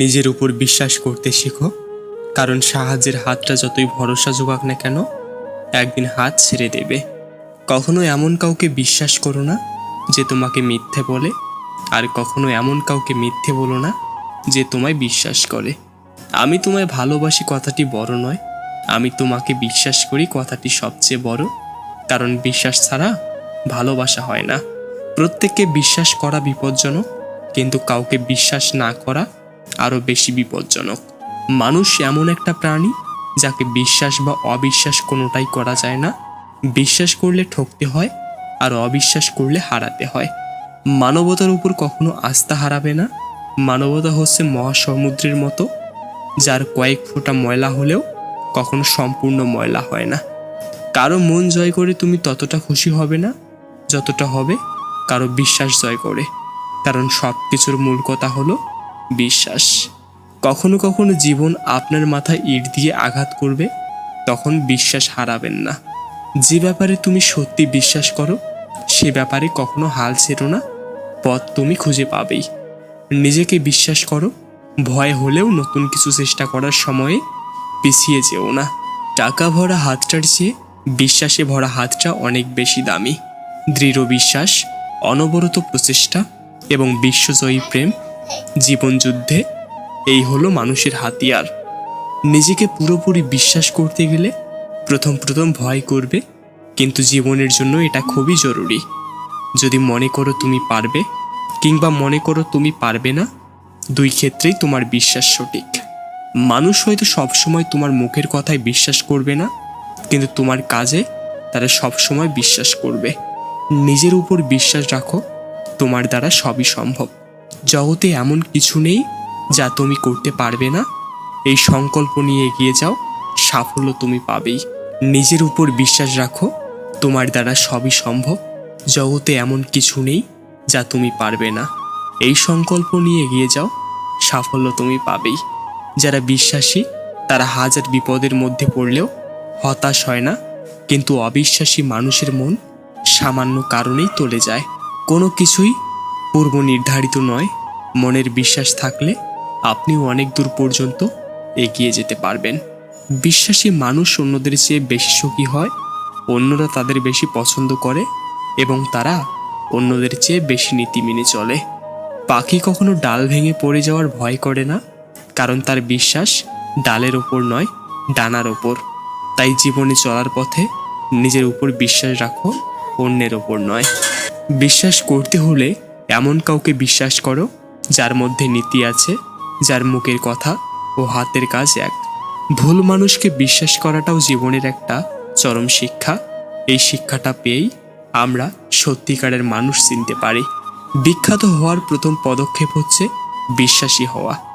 নিজের উপর বিশ্বাস করতে শেখো, কারণ সাহায্যের হাতটা যতই ভরসা যোগাক না কেন, একদিন হাত ছেড়ে দেবে। কখনো এমন কাউকে বিশ্বাস করো না যে তোমাকে মিথ্যে বলে, আর কখনো এমন কাউকে মিথ্যে বলো না যে তোমায় বিশ্বাস করে। আমি তোমায় ভালোবাসি কথাটি বড় নয়, আমি তোমাকে বিশ্বাস করি কথাটি সবচেয়ে বড়, কারণ বিশ্বাস ছাড়া ভালোবাসা হয় না। প্রত্যেককে বিশ্বাস করা বিপজ্জনক, কিন্তু কাউকে বিশ্বাস না করা আরও বেশি বিপজ্জনক। মানুষ এমন একটা প্রাণী যাকে বিশ্বাস বা অবিশ্বাস কোনোটাই করা যায় না। বিশ্বাস করলে ঠকতে হয় আর অবিশ্বাস করলে হারাতে হয়। মানবতার উপর কখনো আস্থা হারাবে না। মানবতা হচ্ছে মহাসমুদ্রের মতো, যার কয়েক ফোঁটা ময়লা হলেও কখনো সম্পূর্ণ ময়লা হয় না। কারও মন জয় করে তুমি ততটা খুশি হবে না, যতটা হবে কারও বিশ্বাস জয় করে। কারণ সব কিছুর মূল কথা হলো বিশ্বাস। কখনো কখনো জীবন আপনার মাথায় ইট দিয়ে আঘাত করবে, তখন বিশ্বাস হারাবেন না। যে ব্যাপারে তুমি সত্যি বিশ্বাস করো, সে ব্যাপারে কখনো হাল ছেড়ো না। পথ তুমি খুঁজে পাবেই। নিজেকে বিশ্বাস করো, ভয় হলেও নতুন কিছু চেষ্টা করার সময়ে পিছিয়ে যেও না। টাকা ভরা হাতটার চেয়ে বিশ্বাসে ভরা হাতটা অনেক বেশি দামি। দৃঢ় বিশ্বাস, অনবরত প্রচেষ্টা এবং বিশ্বজয়ী প্রেম জীবনযুদ্ধে এই হলো মানুষের হাতিয়ার। নিজেকে পুরোপুরি বিশ্বাস করতে গেলে প্রথম প্রথম ভয় করবে, কিন্তু জীবনের জন্য এটা খুবই জরুরি। যদি মনে করো তুমি পারবে, কিংবা মনে করো তুমি পারবে না, দুই ক্ষেত্রেই তোমার বিশ্বাস সঠিক। মানুষ হয়তো সবসময় তোমার মুখের কথায় বিশ্বাস করবে না, কিন্তু তোমার কাজে তারা সবসময় বিশ্বাস করবে। নিজের উপর বিশ্বাস রাখো, তোমার দ্বারা সবই সম্ভব। জগতে এমন কিছু নেই যা তুমি করতে পারবে না। এই সংকল্প নিয়ে এগিয়ে যাও, সাফল্য তুমি পাবেই। নিজের উপর বিশ্বাস রাখো, তোমার দ্বারা সবই সম্ভব। জগতে এমন কিছু নেই যা তুমি পারবে না। এই সংকল্প নিয়ে এগিয়ে যাও, সাফল্য তুমি পাবেই। যারা বিশ্বাসী, তারা হাজার বিপদের মধ্যে পড়লেও হতাশ হয় না। কিন্তু অবিশ্বাসী মানুষের মন সামান্য কারণেই টলে যায়। কোনো কিছুই পূর্ব নির্ধারিত নয়, মনের বিশ্বাস থাকলে আপনিও অনেক দূর পর্যন্ত এগিয়ে যেতে পারবেন। বিশ্বাসী মানুষ অন্যদের চেয়ে বেশি সুখী হয়, অন্যরা তাদের বেশি পছন্দ করে এবং তারা অন্যদের চেয়ে বেশি নীতি মেনে চলে। পাখি কখনো ডাল ভেঙে পড়ে যাওয়ার ভয় করে না, কারণ তার বিশ্বাস ডালের ওপর নয়, ডানার ওপর। তাই জীবনে চলার পথে নিজের উপর বিশ্বাস রাখো, অন্যের ওপর নয়। বিশ্বাস করতে হলে এমন কাউকে বিশ্বাস করো, যার মধ্যে নীতি আছে, যার মুখের কথা ও হাতের কাজ এক। ভুল মানুষকে বিশ্বাস করাটাও জীবনের একটা চরম শিক্ষা। এই শিক্ষাটা পেয়েই আমরা সত্যিকারের মানুষ চিনতে পারি। বিখ্যাত হওয়ার প্রথম পদক্ষেপ হচ্ছে বিশ্বাসী হওয়া।